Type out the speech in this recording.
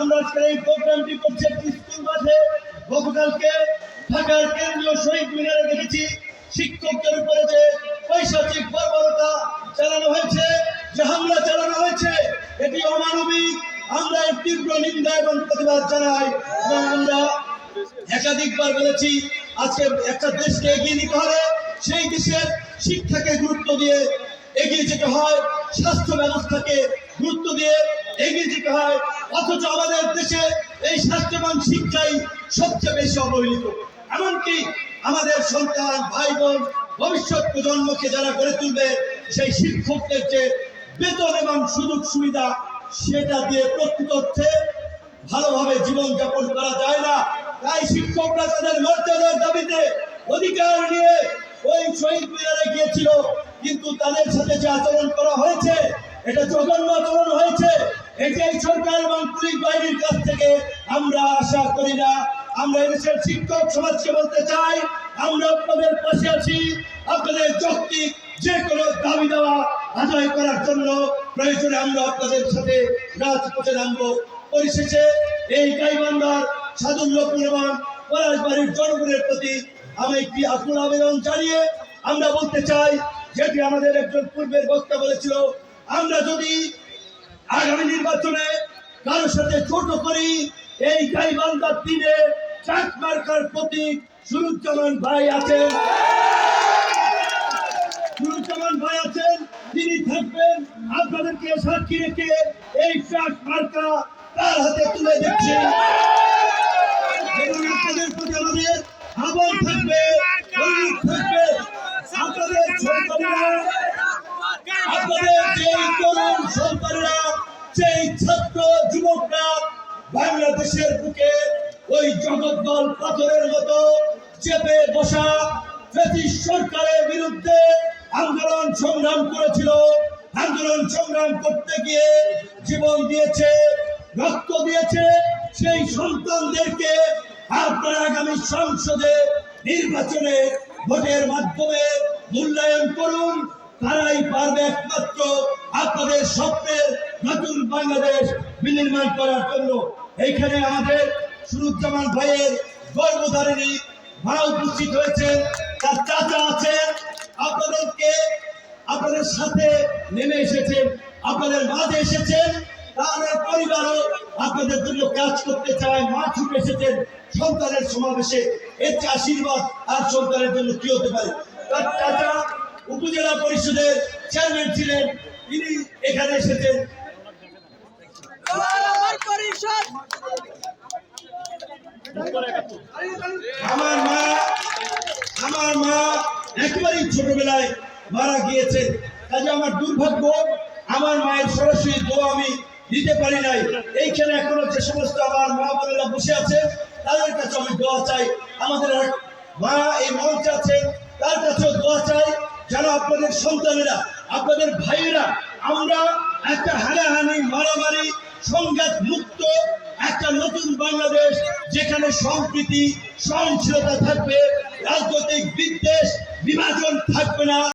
আমরা আজকে এই প্রোগ্রামটি করছি একটি স্কুল মাঠে গতকালকে ঢাকার কেন্দ্রীয় শহীদ মিনারে দেখেছি শিক্ষকদের উপরে যে পৈশাচিক বর্বরতা চালানো হয়েছে, যে হামলা চালানো হয়েছে, এটি অমানবিক। আমরা এর তীব্র নিন্দা এবং প্রতিবাদ জানাই এবং আমরা একাধিকবার বলেছি, আজকে একটা দেশকে এগিয়ে নিতে হলে সেই দেশের শিক্ষাকে গুরুত্ব দিয়ে এগিয়ে যেতে হয়। স্বাস্থ্য ব্যবস্থাকে গুরুত্ব দিয়ে এগিয়ে যেতে হয়, অথচ আমাদের দেশে এই স্বাস্থ্যবান শিক্ষাই সবচেয়ে বেশি অবহেলিত। এমনকি আমাদের সন্তান ভাই বোন ভবিষ্যৎ প্রজন্মকে যারা গড়ে তুলবে, সেই শিক্ষকদের যে বেতন এবং সুযোগ সুবিধা, সেটা দিয়ে প্রকৃত অর্থে ভালোভাবে জীবনযাপন করা যায় না। তাই শিক্ষকরা তাদের মর্যাদার দাবিতে অধিকার নিয়ে ওই শহীদ মিনারে গিয়েছিল। কিন্তু তাদের সাথে যে আচরণ করা হয়েছে, এটা জঘন্য আচরণ হয়েছে। এটাই সরকার এবং পুলিশ বাহিনীর কাছ থেকে আমরা আশা করি না। আমরা এদেশের শিক্ষক সমাজকে বলতে চাই, আমরা আপনাদের পাশে আছি। আপনাদের যৌক্তিক যে কোনো দাবি দেওয়া আদায় করার জন্য প্রয়োজনে আমরা আপনাদের সাথে রাজপথে নামবো। পরিশেষে এই গাইবান্ধার সাধুল্যপুর এবং পলাশবাড়ির জনগণের প্রতি আমি একটি আকুল আবেদন জানিয়ে আমরা বলতে চাই যেটি আমাদের একজন পূর্বের বক্তা বলেছিল, আমরা যদি আগামী নির্বাচনে কারোর সাথে ছোট করি, এই গাইবান্ধার দিনে চাক মার্কার প্রতীক সুরুজ্জামান ভাই আছেন। সুরুজ্জামান ভাই আছেন, তিনি থাকবেন আপনাদেরকে সাক্ষী রেখে এই চাক মার্কা তার হাতে তুলে দিচ্ছে। আপনাদের প্রতি আমাদের আবার থাকবে সন্তানেরা সেই ছাত্র বাংলাদেশের বুকে ওই জগদ্দল পাথরের মতো চেপে বসা ব্রিটিশ সরকারের বিরুদ্ধে আন্দোলন সংগ্রাম করেছিল, আন্দোলন সংগ্রাম করতে গিয়ে জীবন দিয়েছে, রক্ত দিয়েছে সেই সন্তানদেরকে আপনারা আগামী সংসদে নির্বাচনে ভোটের মাধ্যমে মূল্যায়ন করুন। তারাই পারবে একমাত্র আপনাদের স্বপ্নের নতুন বাংলাদেশ বিনির্মাণ করার জন্য। এইখানে আমাদের সুরুজ্জামান ভাইয়ের গর্ভধারিণী মা উপস্থিত হয়েছেন। তার চাচা আছেন। আপনাদেরকে আপনাদের সাথে নেমে এসেছেন। আপনাদের মাঝে এসেছেন। তাদের পরিবারও আপনাদের জন্য কাজ করতে চায়। মা ছুটে এসেছেন সন্তানের সমাবেশে। এর আশীর্বাদ আর সন্তানের জন্য কি হতে পারে? তার চাচা উপজেলা পরিষদের চেয়ারম্যান ছিলেন, তিনি এখানে এসেছেন। আমার মা আমার মা একেবারেই ছোটবেলায় মারা গিয়েছেন। কাজে আমার দুর্ভাগ্য, আমার মায়ের সরাসরি দোয়া আমি দিতে পারি নাই। এইখানে এখনও যে সমস্ত আমার মা বোনেরা বসে আছে, তাদের কাছে আমি দোয়া চাই। আমাদের মা এই মঞ্চে আছে তার কাছেও দোয়া চাই। যারা আপনাদের সন্তানেরা, আপনাদের ভাইয়েরা, আমরা একটা হানাহানি, মারামারি, সংঘাত মুক্ত একটা নতুন বাংলাদেশ যেখানে সম্প্রীতি, সহনশীলতা থাকবে, রাজনৈতিক বিদ্বেষ, বিভাজন থাকবে না।